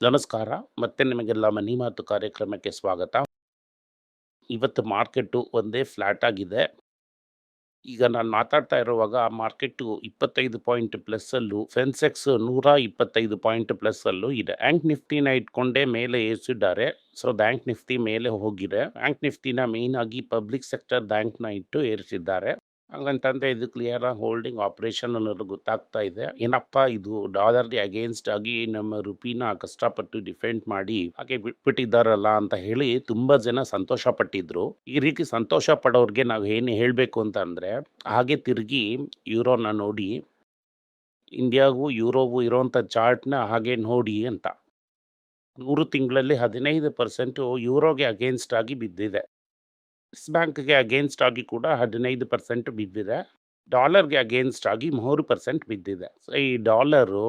ನಮಸ್ಕಾರ. ಮತ್ತೆ ನಿಮಗೆಲ್ಲ ಮನಿ ಮಾತು ಕಾರ್ಯಕ್ರಮಕ್ಕೆ ಸ್ವಾಗತ. ಇವತ್ತು ಮಾರ್ಕೆಟು ಒಂದೇ ಫ್ಲಾಟ್ ಆಗಿದೆ. ಈಗ ನಾನು ಮಾತಾಡ್ತಾ ಇರುವಾಗ ಮಾರ್ಕೆಟು ಇಪ್ಪತ್ತೈದು ಪಾಯಿಂಟ್ ಪ್ಲಸ್ಸಲ್ಲೂ ಸೆನ್ಸೆಕ್ಸ್ ನೂರ ಇಪ್ಪತ್ತೈದು ಪಾಯಿಂಟ್ ಪ್ಲಸ್ಸಲ್ಲೂ ಇದೆ. ಬ್ಯಾಂಕ್ ನಿಫ್ಟಿನ ಇಟ್ಕೊಂಡೇ ಮೇಲೆ ಏರಿಸಿದ್ದಾರೆ. ಸೊ ಬ್ಯಾಂಕ್ ನಿಫ್ಟಿ ಮೇಲೆ ಹೋಗಿದೆ. ಬ್ಯಾಂಕ್ ನಿಫ್ಟಿನ ಮೇಯ್ನಾಗಿ ಪಬ್ಲಿಕ್ ಸೆಕ್ಟರ್ ಬ್ಯಾಂಕ್ನ ಇಟ್ಟು ಏರಿಸಿದ್ದಾರೆ. ಹಂಗಂತಂದ್ರೆ ಇದು ಕ್ಲಿಯರ್ ಹೋಲ್ಡಿಂಗ್ ಆಪ್ರೇಷನ್ ಅನ್ನೋದು ಗೊತ್ತಾಗ್ತಾ ಇದೆ. ಏನಪ್ಪ ಇದು ಡಾಲರ್ಗೆ ಅಗೇನ್ಸ್ಟ್ ಆಗಿ ನಮ್ಮ ರುಪಿನ ಕಷ್ಟಪಟ್ಟು ಡಿಫೆಂಡ್ ಮಾಡಿ ಹಾಗೆ ಬಿಟ್ಬಿಟ್ಟಿದ್ದಾರಲ್ಲ ಅಂತ ಹೇಳಿ ತುಂಬಾ ಜನ ಸಂತೋಷ ಪಟ್ಟಿದ್ರು ಈ ರೀತಿ ಸಂತೋಷ ಪಡೋರ್ಗೆ ನಾವು ಏನು ಹೇಳಬೇಕು ಅಂತ ಅಂದ್ರೆ ಹಾಗೆ ತಿರುಗಿ ಯೂರೋನ ನೋಡಿ, ಇಂಡಿಯಾಗೂ ಯೂರೋಗೂ ಇರೋವಂಥ ಚಾರ್ಟ್ನ ಹಾಗೆ ನೋಡಿ ಅಂತ. ಮೂರು ತಿಂಗಳಲ್ಲಿ ಹದಿನೈದು ಪರ್ಸೆಂಟು ಯೂರೋಗೆ ಅಗೇನ್ಸ್ಟ್ ಆಗಿ ಬಿದ್ದಿದೆ. ಸ್ವಿಸ್ ಬ್ಯಾಂಕ್ಗೆ ಅಗೇನ್ಸ್ಟ್ ಆಗಿ ಕೂಡ ಹದಿನೈದು ಪರ್ಸೆಂಟ್ ಬಿದ್ದಿದೆ. ಡಾಲರ್ಗೆ ಅಗೇನ್ಸ್ಟ್ ಆಗಿ ಮೂರು ಪರ್ಸೆಂಟ್ ಬಿದ್ದಿದೆ. ಸೊ ಈ ಡಾಲರು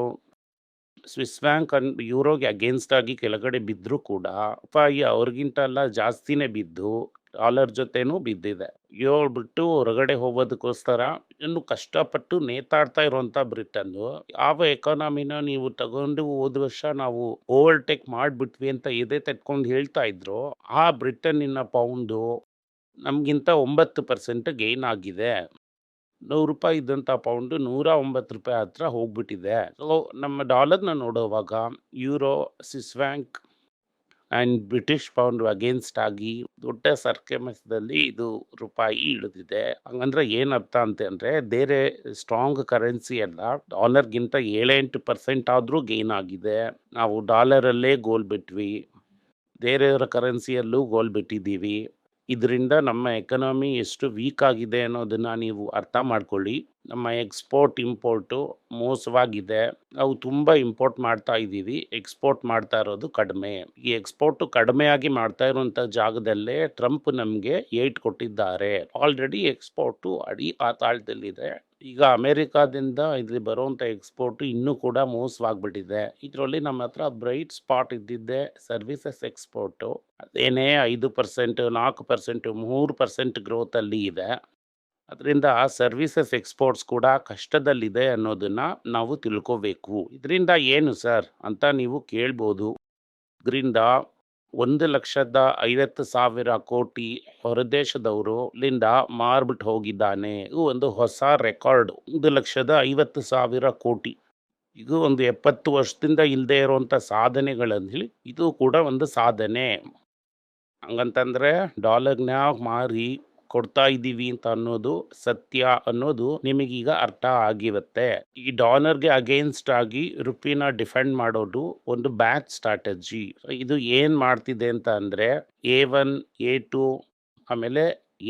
ಸ್ವಿಸ್ ಬ್ಯಾಂಕ್ ಅನ್, ಯೂರೋಗೆ ಅಗೇನ್ಸ್ಟ್ ಆಗಿ ಕೆಳಗಡೆ ಬಿದ್ದರೂ ಕೂಡ ರೂಪಾಯಿ ಅವ್ರಿಗಿಂತ ಎಲ್ಲ ಜಾಸ್ತಿನೇ ಬಿದ್ದು, ಡಾಲರ್ ಜೊತೆನೂ ಬಿದ್ದಿದೆ. ಹೇಳ್ಬಿಟ್ಟು ಹೊರಗಡೆ ಹೋಗೋದಕ್ಕೋಸ್ಕರ ಇನ್ನು ಕಷ್ಟಪಟ್ಟು ನೇತಾಡ್ತಾ ಇರುವಂತ ಬ್ರಿಟನ್ನು, ಯಾವ ಎಕಾನಮಿನ ನೀವು ತಗೊಂಡು ಹೋದ ವರ್ಷ ನಾವು ಓವರ್ಟೇಕ್ ಮಾಡಿಬಿಟ್ವಿ ಅಂತ ಎದೆ ತಟ್ಕೊಂಡು ಹೇಳ್ತಾ ಇದ್ರು, ಆ ಬ್ರಿಟನ್ನಿನ ಪೌಂಡು ನಮಗಿಂತ ಒಂಬತ್ತು ಪರ್ಸೆಂಟ್ ಗೈನ್ ಆಗಿದೆ. ನೂರು ರೂಪಾಯಿ ಇದ್ದಂಥ ಪೌಂಡು ನೂರ ಒಂಬತ್ತು ರೂಪಾಯಿ ಹತ್ರ ಹೋಗ್ಬಿಟ್ಟಿದೆ. ಸೊ ನಮ್ಮ ಡಾಲರ್ನ ನೋಡುವಾಗ euro Swiss bank and British pound against ಆಗಿ ದೊಡ್ಡ ಸರ್ಕೆಮಸದಲ್ಲಿ ಇದು ರೂಪಾಯಿ ಇಳಿದಿದೆ. ಹಂಗಂದ್ರೆ ಏನು ಅರ್ಥ ಅಂತ ಅಂದರೆ ಬೇರೆ ಸ್ಟ್ರಾಂಗ್ ಕರೆನ್ಸಿ ಎಲ್ಲ ಡಾಲರ್ಗಿಂತ ಏಳೆಂಟು ಪರ್ಸೆಂಟ್ ಆದರೂ ಗೇನ್ ಆಗಿದೆ. ನಾವು ಡಾಲರಲ್ಲೇ ಗೋಲ್ ಬಿಟ್ವಿ. ಬೇರೆಯವರ ಕರೆನ್ಸಿಯಲ್ಲೂ ಗೋಲ್ ಬಿಟ್ಟಿದ್ದೀವಿ. ಇದರಿಂದ ನಮ್ಮ ಎಕನಾಮಿ ಎಷ್ಟು ವೀಕ್ ಆಗಿದೆ ಅನ್ನೋದನ್ನು ನೀವು ಅರ್ಥ ಮಾಡ್ಕೊಳ್ಳಿ. ನಮ್ಮ ಎಕ್ಸ್ಪೋರ್ಟ್ ಇಂಪೋರ್ಟು ಮೋಸವಾಗಿದೆ. ನಾವು ತುಂಬ ಇಂಪೋರ್ಟ್ ಮಾಡ್ತಾ ಇದ್ದೀವಿ. ಎಕ್ಸ್ಪೋರ್ಟ್ ಮಾಡ್ತಾ ಇರೋದು ಕಡಿಮೆ. ಈ ಎಕ್ಸ್ಪೋರ್ಟು ಕಡಿಮೆಯಾಗಿ ಮಾಡ್ತಾ ಇರುವಂಥ ಜಾಗದಲ್ಲೇ ಟ್ರಂಪ್ ನಮಗೆ ಏಟ್ ಕೊಟ್ಟಿದ್ದಾರೆ. ಆಲ್ರೆಡಿ ಎಕ್ಸ್ಪೋರ್ಟು ಅಡಿ ಪಾತಾಳದಲ್ಲಿದೆ ಈಗ ಅಮೇರಿಕಾದಿಂದ ಇಲ್ಲಿ ಬರುವಂಥ ಎಕ್ಸ್ಪೋರ್ಟ್ ಇನ್ನೂ ಕೂಡ ಮೋಸವಾಗ್ಬಿಟ್ಟಿದೆ. ಇದರಲ್ಲಿ ನಮ್ಮ ಹತ್ರ ಬ್ರೈಟ್ ಸ್ಪಾಟ್ ಇದ್ದಿದ್ದೆ ಸರ್ವಿಸಸ್ ಎಕ್ಸ್ಪೋರ್ಟು. ಅದೇನೇ ಐದು ಪರ್ಸೆಂಟು, ನಾಲ್ಕು ಪರ್ಸೆಂಟು, ಮೂರು ಪರ್ಸೆಂಟ್ ಗ್ರೋತಲ್ಲಿ ಇದೆ. ಅದರಿಂದ ಸರ್ವಿಸಸ್ ಎಕ್ಸ್ಪೋರ್ಟ್ಸ್ ಕೂಡ ಕಷ್ಟದಲ್ಲಿದೆ ಅನ್ನೋದನ್ನು ನಾವು ತಿಳ್ಕೋಬೇಕು. ಇದರಿಂದ ಏನು ಸರ್ ಅಂತ ನೀವು ಕೇಳ್ಬೋದು. ಇದರಿಂದ ಒಂದು ಲಕ್ಷದ ಐವತ್ತು ಸಾವಿರ ಕೋಟಿ ಹೊರದೇಶದವರು ಇಲ್ಲಿಂದ ಮಾರ್ಬಿಟ್ಟು ಹೋಗಿದ್ದಾನೆ. ಇದು ಒಂದು ಹೊಸ ರೆಕಾರ್ಡ್. ಒಂದು ಲಕ್ಷದ ಐವತ್ತು ಸಾವಿರ ಕೋಟಿ. ಇದು ಒಂದು ಎಪ್ಪತ್ತು ವರ್ಷದಿಂದ ಇಲ್ಲದೆ ಇರುವಂಥ ಹೇಳಿ, ಇದು ಕೂಡ ಒಂದು ಸಾಧನೆ. ಹಂಗಂತಂದರೆ ಡಾಲರ್ನ ಮಾರಿ ಕೊಡ್ತಾ ಇದ್ದೀವಿ ಅಂತ ಅನ್ನೋದು ಸತ್ಯ ಅನ್ನೋದು ನಿಮಗೀಗ ಅರ್ಥ ಆಗಿರುತ್ತೆ. ಈ ಡಾಲರ್ಗೆ ಅಗೇನ್ಸ್ಟ್ ಆಗಿ ರುಪಿನ ಡಿಫೆಂಡ್ ಮಾಡೋದು ಒಂದು ಬ್ಯಾಚ್ ಸ್ಟ್ರಾಟಜಿ ಇದು ಏನು ಮಾಡ್ತಿದೆ ಅಂತ ಅಂದರೆ ಎ ಒನ್ ಎ ಟು ಆಮೇಲೆ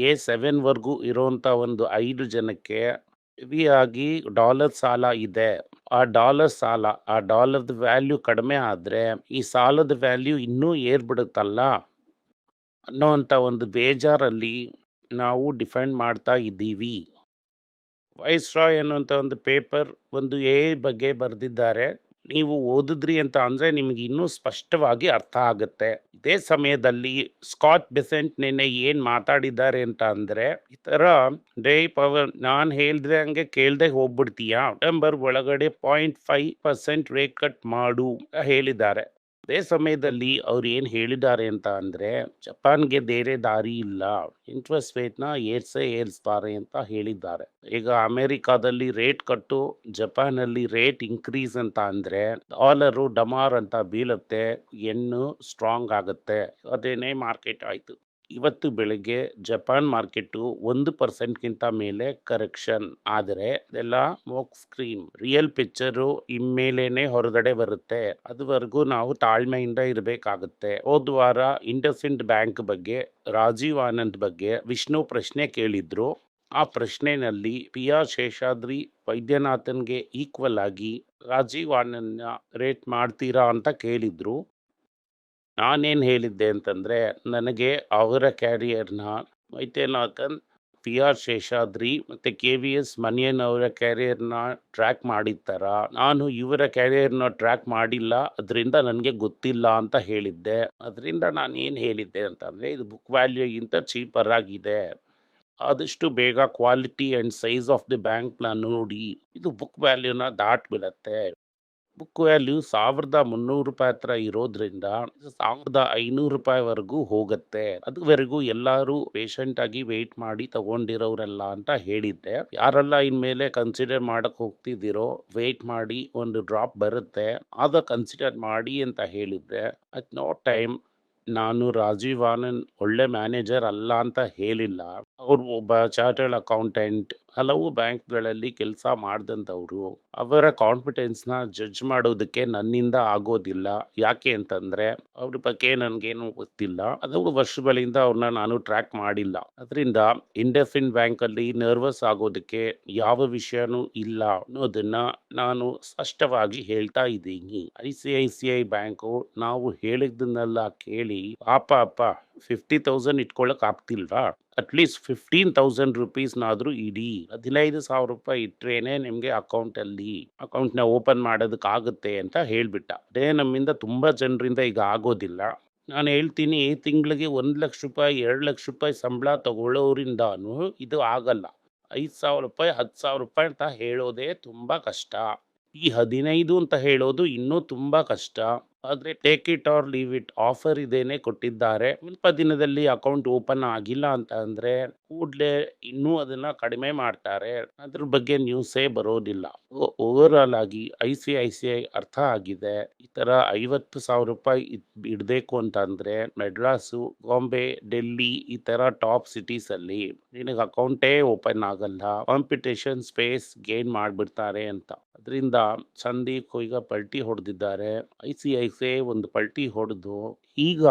ಎ ಸೆವೆನ್ವರೆಗೂ ಇರೋಂಥ ಒಂದು ಐದು ಜನಕ್ಕೆ ಆಗಿ ಡಾಲರ್ ಸಾಲ ಇದೆ. ಆ ಡಾಲರ್ ಸಾಲ, ಆ ಡಾಲರ್ದ ವ್ಯಾಲ್ಯೂ ಕಡಿಮೆ ಆದರೆ ಈ ಸಾಲದ ವ್ಯಾಲ್ಯೂ ಇನ್ನೂ ಏರ್ಬಿಡುತ್ತಲ್ಲ ಅನ್ನೋವಂಥ ಒಂದು ಬೇಜಾರಲ್ಲಿ ನಾವು ಡಿಫೆಂಡ್ ಮಾಡ್ತಾ ಇದ್ದೀವಿ. ವೈಸ್ ರಾಯ್ ಅನ್ನುವಂಥ ಒಂದು ಪೇಪರ್ ಒಂದು ಎ ಬಗ್ಗೆ ಬರೆದಿದ್ದಾರೆ. ನೀವು ಓದಿದ್ರಿ ಅಂತ ಅಂದರೆ ನಿಮಗೆ ಇನ್ನೂ ಸ್ಪಷ್ಟವಾಗಿ ಅರ್ಥ ಆಗುತ್ತೆ. ಇದೇ ಸಮಯದಲ್ಲಿ ಸ್ಕಾಟ್ ಬೆಸೆಂಟ್ ನಿನ್ನೆ ಏನು ಮಾತಾಡಿದ್ದಾರೆ ಅಂತ ಅಂದರೆ, ಈ ಥರ ಡೇ ಪವರ್, ನಾನು ಹೇಳ್ದಂಗೆ ಕೇಳ್ದೆ ಹೋಗ್ಬಿಡ್ತೀಯಾ? ಸೆಪ್ಟೆಂಬರ್ ಒಳಗಡೆ point five percent rate cut ಮಾಡು ಹೇಳಿದ್ದಾರೆ. ಅದೇ ಸಮಯದಲ್ಲಿ ಅವ್ರು ಏನು ಹೇಳಿದ್ದಾರೆ ಅಂತ ಅಂದರೆ, ಜಪಾನ್ಗೆ ಬೇರೆ ದಾರಿ ಇಲ್ಲ. ಇಂಟ್ರೆಸ್ಟ್ ರೇಟ್ನ ಏರ್ಸೇ ಏರಿಸ್ತಾರೆ ಅಂತ ಹೇಳಿದ್ದಾರೆ. ಈಗ ಅಮೆರಿಕಾದಲ್ಲಿ ರೇಟ್ ಕಟ್ಟು ಜಪಾನಲ್ಲಿ ರೇಟ್ ಇನ್ಕ್ರೀಸ್ ಅಂತ ಅಂದರೆ, ಡಾಲರು ಡಮಾರ್ ಅಂತ ಬೀಳುತ್ತೆ ಎಣ್ಣು ಸ್ಟ್ರಾಂಗ್ ಆಗುತ್ತೆ, ಅದೇನೇ ಮಾರ್ಕೆಟ್ ಆಯಿತು. ಇವತ್ತು ಬೆಳಗ್ಗೆ ಜಪಾನ್ ಮಾರ್ಕೆಟು ಒಂದು ಪರ್ಸೆಂಟ್ಗಿಂತ ಮೇಲೆ ಕರೆಕ್ಷನ್. ಆದರೆ ಅದೆಲ್ಲ ಮೋಕ್ ಸ್ಕ್ರೀನ್, ರಿಯಲ್ ಪಿಕ್ಚರು ಇಮ್ಮೇಲೇನೆ ಹೊರಗಡೆ ಬರುತ್ತೆ. ಅದುವರೆಗೂ ನಾವು ತಾಳ್ಮೆಯಿಂದ ಇರಬೇಕಾಗುತ್ತೆ. ಹೋದ ವಾರ ಇಂಡಸ್ಇಂಡ್ ಬ್ಯಾಂಕ್ ಬಗ್ಗೆ, ರಾಜೀವ್ ಆನಂದ್ ಬಗ್ಗೆ ವಿಷ್ಣು ಪ್ರಶ್ನೆ ಕೇಳಿದ್ರು. ಆ ಪ್ರಶ್ನೆನಲ್ಲಿ ಪಿ ಆರ್ ಶೇಷಾದ್ರಿ ವೈದ್ಯನಾಥನ್ಗೆ ಈಕ್ವಲ್ ಆಗಿ, ರಾಜೀವ್ ಆನಂದ್ನ ರೇಟ್ ಮಾಡ್ತೀರಾ? ಅಂತ ಕೇಳಿದ್ರು. ನಾನೇನು ಹೇಳಿದ್ದೆ ಅಂತಂದರೆ, ನನಗೆ ಅವರ ಕ್ಯಾರಿಯರ್ನ ವೈದ್ಯನಾಥನ್ ಪಿ ಆರ್ ಶೇಷಾದ್ರಿ ಮತ್ತು ಕೆ ವಿ ಎಸ್ ಮನಿಯನ್ ಅವರ ಕ್ಯಾರಿಯರ್ನ ಟ್ರ್ಯಾಕ್ ಮಾಡಿರ್ತಾರ. ನಾನು ಇವರ ಕ್ಯಾರಿಯರ್ನ ಟ್ರ್ಯಾಕ್ ಮಾಡಿಲ್ಲ, ಅದರಿಂದ ನನಗೆ ಗೊತ್ತಿಲ್ಲ ಅಂತ ಹೇಳಿದ್ದೆ. ಅದರಿಂದ ನಾನು ಏನು ಹೇಳಿದ್ದೆ ಅಂತಂದರೆ, ಇದು ಬುಕ್ ವ್ಯಾಲ್ಯೂಗಿಂತ ಚೀಪರ್ ಆಗಿದೆ. ಆದಷ್ಟು ಬೇಗ quality and size of the ಬ್ಯಾಂಕ್ನ ನೋಡಿ, ಇದು ಬುಕ್ ವ್ಯಾಲ್ಯೂನ ದಾಟ್ಬಿಡತ್ತೆ. ಬುಕ್ ವ್ಯಾಲ್ಯೂ ಸಾವಿರದ ಮುನ್ನೂರು ರೂಪಾಯಿ ಹತ್ರ ಇರೋದ್ರಿಂದ ಸಾವಿರದ ಐನೂರು ರೂಪಾಯಿವರೆಗೂ ಹೋಗುತ್ತೆ. ಅದುವರೆಗೂ ಎಲ್ಲರೂ ಪೇಷಂಟ್ ಆಗಿ ವೇಟ್ ಮಾಡಿ ತಗೊಂಡಿರೋರೆಲ್ಲ ಅಂತ ಹೇಳಿದ್ದೆ. ಯಾರೆಲ್ಲ ಇನ್ಮೇಲೆ ಕನ್ಸಿಡರ್ ಮಾಡಕ್ ಹೋಗ್ತಿದ್ದೀರೋ ವೆಯ್ಟ್ ಮಾಡಿ ಒಂದು ಡ್ರಾಪ್ ಬರುತ್ತೆ. ಆದ ಕನ್ಸಿಡರ್ ಮಾಡಿ ಅಂತ ಹೇಳಿದ್ದೆ. ಅಟ್ ನೋ ಟೈಮ್ ನಾನು ರಾಜೀವ್ ಆನಂದ್ ಒಳ್ಳೆ ಮ್ಯಾನೇಜರ್ ಅಲ್ಲ ಅಂತ ಹೇಳಿಲ್ಲ. ಅವರು ಒಬ್ಬ ಚಾರ್ಟರ್ಡ್ ಅಕೌಂಟೆಂಟ್ ಹಲವು ಬ್ಯಾಂಕ್ಗಳಲ್ಲಿ ಕೆಲಸ ಮಾಡಿದಂಥವ್ರು ಅವರ ಕಾನ್ಫಿಡೆನ್ಸ್ನ ಜಡ್ಜ್ ಮಾಡೋದಕ್ಕೆ ನನ್ನಿಂದ ಆಗೋದಿಲ್ಲ. ಯಾಕೆ ಅಂತಂದರೆ ಅವ್ರ ಬಗ್ಗೆ ನನಗೇನು ಗೊತ್ತಿಲ್ಲ. ಅದು ವರ್ಷಗಳಿಂದ ಅವ್ರನ್ನ ನಾನು ಟ್ರ್ಯಾಕ್ ಮಾಡಿಲ್ಲ. ಅದರಿಂದ ಇಂಡಸ್ಇಂಡ್ ಬ್ಯಾಂಕಲ್ಲಿ ನರ್ವಸ್ ಆಗೋದಕ್ಕೆ ಯಾವ ವಿಷಯನೂ ಇಲ್ಲ ಅನ್ನೋದನ್ನು ನಾನು ಸ್ಪಷ್ಟವಾಗಿ ಹೇಳ್ತಾ ಇದ್ದೀನಿ. I C I C I bank ನಾವು ಹೇಳಿದ್ದನ್ನೆಲ್ಲ ಕೇಳಿ, ಪಾಪ, ಅಪ್ಪ ಫಿಫ್ಟಿ ತೌಸಂಡ್ ಇಟ್ಕೊಳಕ್ ಆಗ್ತಿಲ್ವಾ? ಅಟ್ಲೀಸ್ಟ್ ಫಿಫ್ಟೀನ್ ತೌಸಂಡ್ ರುಪೀಸ್ನಾದ್ರೂ ಇಡಿ ಹದಿನೈದು ಸಾವಿರ ರೂಪಾಯಿ ಇಟ್ರೇನೆ ನಿಮಗೆ ಅಕೌಂಟಲ್ಲಿ, ಅಕೌಂಟ್ನ ಓಪನ್ ಮಾಡೋದಕ್ಕಾಗುತ್ತೆ ಅಂತ ಹೇಳಿಬಿಟ್ಟ. ಅದೇ ನಮ್ಮಿಂದ ತುಂಬ ಜನರಿಂದ ಈಗ ಆಗೋದಿಲ್ಲ. ನಾನು ಹೇಳ್ತೀನಿ, ಈ ತಿಂಗಳಿಗೆ ಒಂದು ಲಕ್ಷ ರೂಪಾಯಿ, ಎರಡು ಲಕ್ಷ ರೂಪಾಯಿ ಸಂಬಳ ತಗೊಳ್ಳೋರಿಂದಾನು ಇದು ಆಗಲ್ಲ. ಐದು ಸಾವಿರ ರೂಪಾಯಿ, ಹತ್ತು ಸಾವಿರ ರೂಪಾಯಿ ಅಂತ ಹೇಳೋದೇ ತುಂಬ ಕಷ್ಟ. ಈ ಹದಿನೈದು ಅಂತ ಹೇಳೋದು ಇನ್ನೂ ತುಂಬ ಕಷ್ಟ. ಆದರೆ take it or leave it offer ಇದೇನೆ ಕೊಟ್ಟಿದ್ದಾರೆ. ಸ್ವಲ್ಪ ದಿನದಲ್ಲಿ ಅಕೌಂಟ್ ಓಪನ್ ಆಗಿಲ್ಲ ಅಂತ ಅಂದರೆ ಕೂಡಲೇ ಇನ್ನೂ ಅದನ್ನು ಕಡಿಮೆ ಮಾಡ್ತಾರೆ. ಅದ್ರ ಬಗ್ಗೆ ನ್ಯೂಸೇ ಬರೋದಿಲ್ಲ. ಓವರ್ ಆಲ್ ಆಗಿ I C I C I ಅರ್ಥ ಆಗಿದೆ. ಈ ಥರ ಐವತ್ತು ಸಾವಿರ ರೂಪಾಯಿ ಇಡಬೇಕು ಅಂತಂದರೆ ಮೆಡ್ರಾಸು ಬಾಂಬೆ, ಡೆಲ್ಲಿ ಈ ಥರ ಟಾಪ್ ಸಿಟೀಸಲ್ಲಿ ನಿನಗೆ ಅಕೌಂಟೇ ಓಪನ್ ಆಗಲ್ಲ. ಕಾಂಪಿಟೇಷನ್ ಸ್ಪೇಸ್ ಗೇನ್ ಮಾಡಿಬಿಡ್ತಾರೆ ಅಂತ. ಅದರಿಂದ ಸಂದೀಪ್ ಈಗ ಪಲ್ಟಿ ಹೊಡೆದಿದ್ದಾರೆ. I C I C I ಒಂದು ಪಲ್ಟಿ ಹೊಡೆದು ಈಗ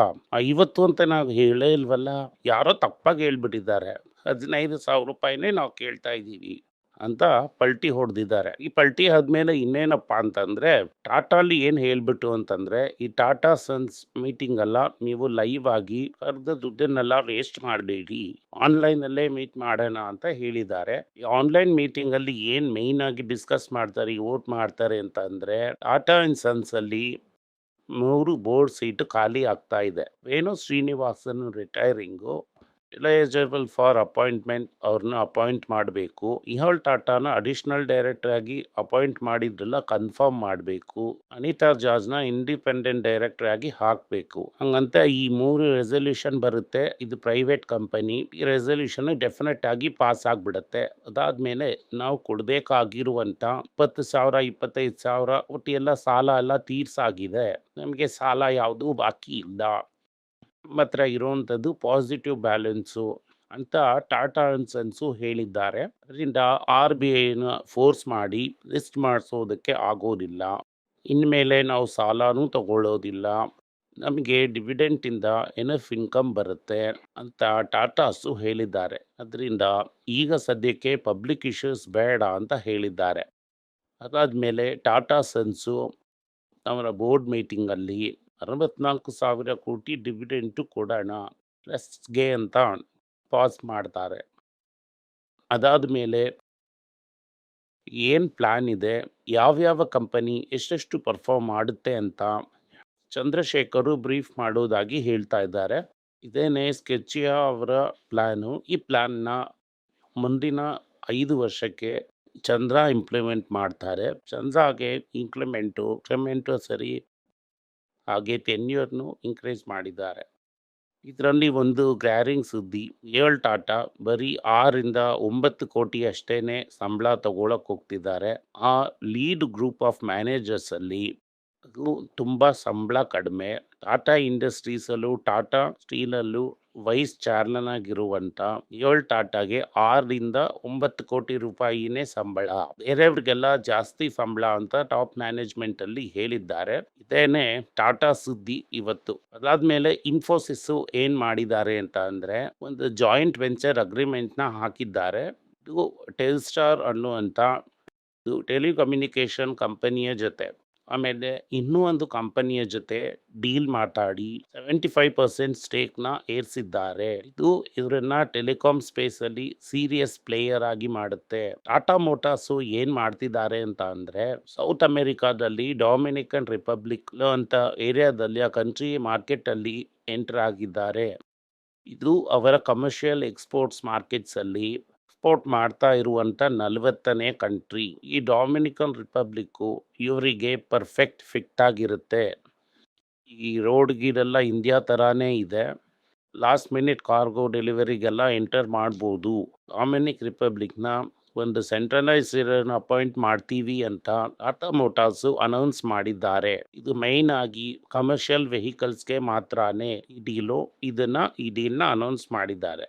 ಐವತ್ತು ಅಂತ ನಾವು ಹೇಳೇ ಇಲ್ವಲ್ಲ? ಯಾರೋ ತಪ್ಪಾಗಿ ಹೇಳ್ಬಿಟ್ಟಿದ್ದಾರೆ. ಹದಿನೈದು ಸಾವಿರ ರೂಪಾಯಿನೇ ನಾವು ಕೇಳ್ತಾ ಇದ್ದೀವಿ ಅಂತ ಪಲ್ಟಿ ಹೊಡೆದಿದ್ದಾರೆ. ಈ ಪಲ್ಟಿ ಆದ್ಮೇಲೆ ಇನ್ನೇನಪ್ಪ ಅಂತಂದ್ರೆ, ಟಾಟಾಲಿ ಏನು ಹೇಳ್ಬಿಟ್ಟು ಅಂತಂದ್ರೆ, ಈ ಟಾಟಾ ಸನ್ಸ್ ಮೀಟಿಂಗ್ ಅಲ್ಲ, ನೀವು ಲೈವ್ ಆಗಿ ಅರ್ಧ ದುಡ್ಡನ್ನೆಲ್ಲ ವೇಸ್ಟ್ ಮಾಡಬೇಡಿ ಆನ್ಲೈನ್ ಅಲ್ಲೇ ಮೀಟ್ ಮಾಡೋಣ ಅಂತ ಹೇಳಿದ್ದಾರೆ. ಈ ಆನ್ಲೈನ್ ಮೀಟಿಂಗ್ ಅಲ್ಲಿ ಏನ್ ಮೇಯ್ನ್ ಆಗಿ ಡಿಸ್ಕಸ್ ಮಾಡ್ತಾರೆ ವೋಟ್ ಮಾಡ್ತಾರೆ ಅಂತ ಅಂದ್ರೆ ಟಾಟಾ ಅಂಡ್ ಸನ್ಸ್ ಅಲ್ಲಿ ಮೂರು ಬೋರ್ಡ್ ಸೀಟು ಖಾಲಿ ಆಗ್ತಾ ಇದೆ. Venu Srinivasan retiring eligible for appointment ಅವ್ರನ್ನ ಅಪಾಯಿಂಟ್ ಮಾಡಬೇಕು. ಇಹೋಲ್ ಟಾಟಾನ ಅಡಿಷನಲ್ ಡೈರೆಕ್ಟರ್ ಆಗಿ ಅಪಾಯಿಂಟ್ ಮಾಡಿದ್ರಲ್ಲ ಕನ್ಫರ್ಮ್ ಮಾಡಬೇಕು. ಅನಿತಾ ಜಾಜ್ನ ಇಂಡಿಪೆಂಡೆಂಟ್ ಡೈರೆಕ್ಟರ್ ಆಗಿ ಹಾಕಬೇಕು. ಹಂಗಂತ ಈ ಮೂರು ರೆಸಲ್ಯೂಷನ್ ಬರುತ್ತೆ. ಇದು ಪ್ರೈವೇಟ್ ಕಂಪನಿ. ಈ ರೆಸಲ್ಯೂಷನ್ ಡೆಫಿನೆಟ್ ಆಗಿ ಪಾಸ್ ಆಗಿಬಿಡುತ್ತೆ. ಅದಾದ್ಮೇಲೆ ನಾವು ಕೊಡಬೇಕಾಗಿರುವಂತ ಇಪ್ಪತ್ತು ಸಾವಿರ, ಇಪ್ಪತ್ತೈದು ಸಾವಿರ ಒಟ್ಟು ಎಲ್ಲ ಸಾಲ ಎಲ್ಲ ತೀರ್ಸಾಗಿದೆ. ನಮಗೆ ಸಾಲ ಯಾವುದೂ ಬಾಕಿ ಇಲ್ಲ. ಹತ್ರ ಇರುವಂಥದ್ದು ಪಾಸಿಟಿವ್ ಬ್ಯಾಲೆನ್ಸು ಅಂತ ಟಾಟಾ ಅಂಡ್ ಸನ್ಸು ಹೇಳಿದ್ದಾರೆ. ಅದರಿಂದ ಆರ್ ಬಿ ಐನ ಫೋರ್ಸ್ ಮಾಡಿ ಲಿಸ್ಟ್ ಮಾಡಿಸೋದಕ್ಕೆ ಆಗೋದಿಲ್ಲ. ಇನ್ಮೇಲೆ ನಾವು ಸಾಲನೂ ತಗೊಳ್ಳೋದಿಲ್ಲ. ನಮಗೆ ಡಿವಿಡೆಂಟಿಂದ ಎನಫ್ ಇನ್ಕಮ್ ಬರುತ್ತೆ ಅಂತ ಟಾಟಾಸು ಹೇಳಿದ್ದಾರೆ. ಅದರಿಂದ ಈಗ ಸದ್ಯಕ್ಕೆ ಪಬ್ಲಿಕ್ ಇಶ್ಯೂಸ್ ಬೇಡ ಅಂತ ಹೇಳಿದ್ದಾರೆ. ಅದಾದಮೇಲೆ ಟಾಟಾ ಸನ್ಸು ಅವರ ಬೋರ್ಡ್ ಮೀಟಿಂಗಲ್ಲಿ ಅರವತ್ನಾಲ್ಕು ಸಾವಿರ ಕೋಟಿ ಡಿವಿಡೆಂಟು ಕೊಡೋಣ ಪ್ಲಸ್ಗೆ ಅಂತ ಪಾಸ್ ಮಾಡ್ತಾರೆ. ಅದಾದ ಮೇಲೆ ಏನು ಪ್ಲ್ಯಾನ್ ಇದೆ, ಯಾವ್ಯಾವ ಕಂಪನಿ ಎಷ್ಟೆಷ್ಟು ಪರ್ಫಾರ್ಮ್ ಮಾಡುತ್ತೆ ಅಂತ ಚಂದ್ರಶೇಖರು ಬ್ರೀಫ್ ಮಾಡೋದಾಗಿ ಹೇಳ್ತಾ ಇದ್ದಾರೆ. ಇದೇನೇ ಸ್ಕೆಚಿಯ ಅವರ ಪ್ಲ್ಯಾನು ಈ ಪ್ಲ್ಯಾನ್ನ ಮುಂದಿನ ಐದು ವರ್ಷಕ್ಕೆ ಚಂದ್ರ ಇಂಪ್ಲಿಮೆಂಟ್ ಮಾಡ್ತಾರೆ. ಚಂದ್ರಗೆ ಇಂಪ್ಲಿಮೆಂಟು ಇಂಪ್ಲಿಮೆಂಟು ಸರಿ ಹಾಗೆ ಟೆನ್ಯೂರ್ನು ಇನ್ಕ್ರೀಸ್ ಮಾಡಿದ್ದಾರೆ. ಇದರಲ್ಲಿ ಒಂದು ಗ್ರ್ಯಾರಿಂಗ್ ಸುದ್ದಿ, ಏಳು ಟಾಟಾ ಬರೀ ಆರಿಂದ ಒಂಬತ್ತು ಕೋಟಿ ಅಷ್ಟೇ ಸಂಬಳ ತಗೊಳಕ್ಕೆ ಹೋಗ್ತಿದ್ದಾರೆ. ಆ ಲೀಡ್ ಗ್ರೂಪ್ ಆಫ್ ಮ್ಯಾನೇಜರ್ಸಲ್ಲಿ ತುಂಬ ಸಂಬಳ ಕಡಿಮೆ. ಟಾಟಾ ಇಂಡಸ್ಟ್ರೀಸಲ್ಲೂ, ಟಾಟಾ ಸ್ಟೀಲಲ್ಲೂ ವೈಸ್ ಚೇರ್ಮನ್ ಆಗಿರುವಂತ ಏಳ್ ಟಾಟಾಗೆ ಆರರಿಂದ ಒಂಬತ್ತು ಕೋಟಿ ರೂಪಾಯಿನೇ ಸಂಬಳ. ಬೇರೆಯವ್ರಿಗೆಲ್ಲ ಜಾಸ್ತಿ ಸಂಬಳ ಅಂತ ಟಾಪ್ ಮ್ಯಾನೇಜ್ಮೆಂಟ್ ಅಲ್ಲಿ ಹೇಳಿದ್ದಾರೆ. ಇದೇನೆ ಟಾಟಾ ಸುದ್ದಿ ಇವತ್ತು. ಅದಾದ್ಮೇಲೆ ಇನ್ಫೋಸಿಸ್ ಏನ್ ಮಾಡಿದ್ದಾರೆ ಅಂತ ಅಂದ್ರೆ ಒಂದು ಜಾಯಿಂಟ್ ವೆಂಚರ್ ಅಗ್ರಿಮೆಂಟ್ನ ಹಾಕಿದ್ದಾರೆ. ಇದು ಟೆಲ್ಸ್ಟಾರ್ ಅನ್ನುವಂತ ಟೆಲಿಕಮ್ಯುನಿಕೇಶನ್ ಕಂಪನಿಯ ಜೊತೆ. ಆಮೇಲೆ ಇನ್ನೂ ಒಂದು ಕಂಪನಿಯ ಜೊತೆ ಡೀಲ್ ಮಾತಾಡಿ ಸೆವೆಂಟಿ ಫೈವ್ ಪರ್ಸೆಂಟ್ ಸ್ಟೇಕ್ನ ಏರಿಸಿದ್ದಾರೆ. ಇದು ಇವರನ್ನ ಟೆಲಿಕಾಮ್ ಸ್ಪೇಸಲ್ಲಿ ಸೀರಿಯಸ್ ಪ್ಲೇಯರ್ ಆಗಿ ಮಾಡುತ್ತೆ. ಟಾಟಾ ಮೋಟಾರ್ಸು ಏನು ಮಾಡ್ತಿದ್ದಾರೆ ಅಂತ ಅಂದರೆ ಸೌತ್ ಅಮೆರಿಕಾದಲ್ಲಿ ಡೊಮಿನಿಕನ್ ರಿಪಬ್ಲಿಕ್ ಅಂತ ಏರಿಯಾದಲ್ಲಿ ಆ ಕಂಟ್ರಿ ಮಾರ್ಕೆಟ್ ಅಲ್ಲಿ ಎಂಟರ್ ಆಗಿದ್ದಾರೆ. ಇದು ಅವರ ಕಮರ್ಷಿಯಲ್ ಎಕ್ಸ್ಪೋರ್ಟ್ಸ್ ಮಾರ್ಕೆಟ್ಸ್ ಅಲ್ಲಿ ಎಕ್ಸ್ಪೋರ್ಟ್ ಮಾಡ್ತಾ ಇರುವಂಥ ನಲವತ್ತನೇ ಕಂಟ್ರಿ. ಈ ಡಾಮಿನಿಕನ್ ರಿಪಬ್ಲಿಕ್ಕು ಇವರಿಗೆ ಪರ್ಫೆಕ್ಟ್ ಫಿಟ್ ಆಗಿರುತ್ತೆ. ಈ ರೋಡ್ ಗೀಡೆಲ್ಲ ಇಂಡಿಯಾ ಥರಾನೇ ಇದೆ. ಲಾಸ್ಟ್ ಮಿನಿಟ್ ಕಾರ್ಗೋ ಡೆಲಿವರಿಗೆಲ್ಲ ಎಂಟರ್ ಮಾಡ್ಬೋದು. ಡಾಮಿನಿಕ್ ರಿಪಬ್ಲಿಕ್ನ ಒಂದು ಸೆಂಟ್ರಲೈಸರನ್ನು ಅಪಾಯಿಂಟ್ ಮಾಡ್ತೀವಿ ಅಂತ ಟಾಟಾ ಮೋಟಾರ್ಸು ಅನೌನ್ಸ್ ಮಾಡಿದ್ದಾರೆ. ಇದು ಮೈನ್ ಆಗಿ ಕಮರ್ಷಿಯಲ್ ವೆಹಿಕಲ್ಸ್ಗೆ ಮಾತ್ರನೇ ಈ ಡೀಲು ಇದನ್ನು ಈ ಡೀಲ್ನ ಅನೌನ್ಸ್ ಮಾಡಿದ್ದಾರೆ.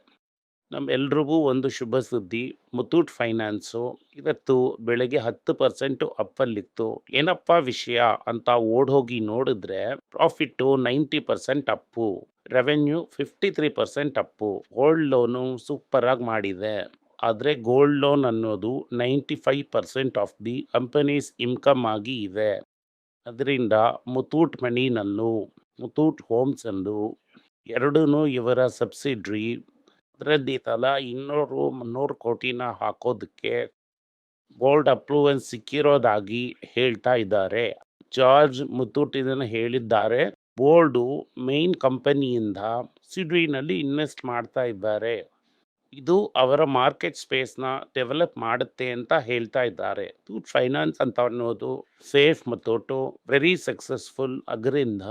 ನಮ್ಮೆಲ್ರಿಗೂ ಒಂದು ಶುಭ ಸುದ್ದಿ. ಮುತ್ತೂಟ್ ಫೈನಾನ್ಸು ಇವತ್ತು ಬೆಳಗ್ಗೆ ಹತ್ತು ಪರ್ಸೆಂಟು ಅಪ್ಪಲ್ಲಿತ್ತು. ಏನಪ್ಪ ವಿಷಯ ಅಂತ ಓಡೋಗಿ ನೋಡಿದ್ರೆ profit ninety percent up, revenue fifty three percent up. Gold loan ಸೂಪರಾಗಿ ಮಾಡಿದೆ. ಆದರೆ ಗೋಲ್ಡ್ ಲೋನ್ ಅನ್ನೋದು ninety five percent of the companies income ಆಗಿ ಇದೆ. ಅದರಿಂದ ಮುತ್ತೂಟ್ ಮನಿನಲ್ಲೂ, ಮುತ್ತೂಟ್ ಹೋಮ್ಸಲ್ಲೂ ಎರಡೂ ಇವರ ಸಬ್ಸಿಡ್ರಿ ಅದರಲ್ಲಿ ತಲಾ ಇನ್ನೂರು ಮುನ್ನೂರು ಕೋಟಿನ ಹಾಕೋದಕ್ಕೆ ಬೋರ್ಡ್ ಅಪ್ರೂವಲ್ ಸಿಕ್ಕಿರೋದಾಗಿ ಹೇಳ್ತಾ ಇದ್ದಾರೆ. ಜಾರ್ಜ್ ಮುತ್ತೂಟ್ ಇದನ್ನು ಹೇಳಿದ್ದಾರೆ. ಬೋರ್ಡು ಮೇನ್ ಕಂಪನಿಯಿಂದ ಸಿಡ್ವಿನಲ್ಲಿ ಇನ್ವೆಸ್ಟ್ ಮಾಡ್ತಾ ಇದ್ದಾರೆ. ಇದು ಅವರ ಮಾರ್ಕೆಟ್ ಸ್ಪೇಸ್ನ ಡೆವಲಪ್ ಮಾಡುತ್ತೆ ಅಂತ ಹೇಳ್ತಾ ಇದ್ದಾರೆ. ಫೈನಾನ್ಸ್ ಅಂತ ಅನ್ನೋದು ಸೇಫ್ ಮತ್ತು ವೆರಿ ಸಕ್ಸಸ್ಫುಲ್ ಅದರಿಂದ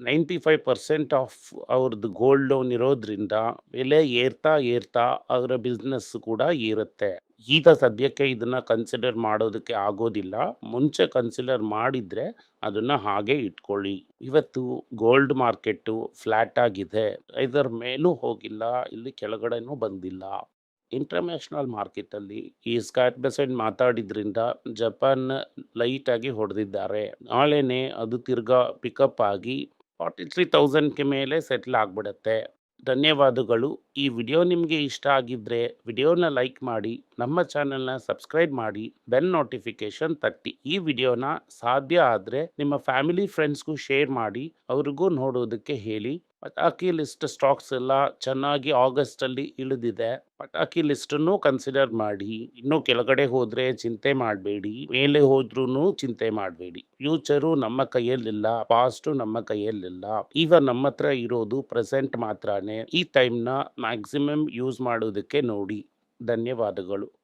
ನೈಂಟಿ ಫೈವ್ ಪರ್ಸೆಂಟ್ ಆಫ್ ಅವ್ರದ್ದು ಗೋಲ್ಡ್ ಲೋನ್ ಇರೋದ್ರಿಂದ ಬೆಲೆ ಏರ್ತಾ ಏರ್ತಾ ಅವರ ಬಿಸ್ನೆಸ್ ಕೂಡ ಏರುತ್ತೆ. ಈಗ ಸದ್ಯಕ್ಕೆ ಇದನ್ನ ಕನ್ಸಿಡರ್ ಮಾಡೋದಕ್ಕೆ ಆಗೋದಿಲ್ಲ. ಮುಂಚೆ ಕನ್ಸಿಡರ್ ಮಾಡಿದ್ರೆ ಅದನ್ನ ಹಾಗೆ ಇಟ್ಕೊಳ್ಳಿ. ಇವತ್ತು ಗೋಲ್ಡ್ ಮಾರ್ಕೆಟ್ಟು ಫ್ಲಾಟ್ ಆಗಿದೆ. ಇದರ ಮೇಲೂ ಹೋಗಿಲ್ಲ. ಇಲ್ಲಿ ಕೆಳಗಡೆನೂ ಬಂದಿಲ್ಲ. ಇಂಟರ್ನ್ಯಾಷನಲ್ ಮಾರ್ಕೆಟಲ್ಲಿ ಈ ಸ್ಕಾಟ್ ಬೆಸೆಂಟ್ ಮಾತಾಡಿದ್ರಿಂದ ಜಪಾನ್ ಲೈಟಾಗಿ ಹೊಡೆದಿದ್ದಾರೆ. ನಾಳೆನೆ ಅದು ತಿರ್ಗಾ ಪಿಕಪ್ ಆಗಿ ಫಾರ್ಟಿ ತ್ರೀ ತೌಸಂಡ್ಗೆ ಮೇಲೆ ಸೆಟ್ಲ್ ಆಗಿಬಿಡುತ್ತೆ. ಧನ್ಯವಾದಗಳು. ಈ ವಿಡಿಯೋ ನಿಮಗೆ ಇಷ್ಟ ಆಗಿದ್ದರೆ ವಿಡಿಯೋನ ಲೈಕ್ ಮಾಡಿ, ನಮ್ಮ ಚಾನೆಲ್ನ ಸಬ್ಸ್ಕ್ರೈಬ್ ಮಾಡಿ, ಬೆಲ್ ನೋಟಿಫಿಕೇಶನ್ ತಟ್ಟಿ. ಈ ವಿಡಿಯೋನ ಸಾಧ್ಯ ಆದರೆ ನಿಮ್ಮ ಫ್ಯಾಮಿಲಿ ಫ್ರೆಂಡ್ಸ್ಗೂ ಶೇರ್ ಮಾಡಿ, ಅವ್ರಿಗೂ ನೋಡೋದಕ್ಕೆ ಹೇಳಿ. ಪಟಾಕಿ ಲಿಸ್ಟ್ ಸ್ಟಾಕ್ಸ್ ಎಲ್ಲ ಚೆನ್ನಾಗಿ ಆಗಸ್ಟಲ್ಲಿ ಇಳಿದಿದೆ. ಪಟಾಕಿ ಲಿಸ್ಟನ್ನು ಕನ್ಸಿಡರ್ ಮಾಡಿ. ಇನ್ನೂ ಕೆಳಗಡೆ ಹೋದರೆ ಚಿಂತೆ ಮಾಡಬೇಡಿ. ಮೇಲೆ ಹೋದ್ರೂ ಚಿಂತೆ ಮಾಡಬೇಡಿ. ಫ್ಯೂಚರು ನಮ್ಮ ಕೈಯಲ್ಲಿಲ್ಲ. ಪಾಸ್ಟು ನಮ್ಮ ಕೈಯಲ್ಲಿಲ್ಲ. ಈಗ ನಮ್ಮ ಹತ್ರ ಇರೋದು ಪ್ರೆಸೆಂಟ್ ಮಾತ್ರನೇ. ಈ ಟೈಮ್ನ ಮ್ಯಾಕ್ಸಿಮಮ್ ಯೂಸ್ ಮಾಡೋದಕ್ಕೆ ನೋಡಿ. ಧನ್ಯವಾದಗಳು.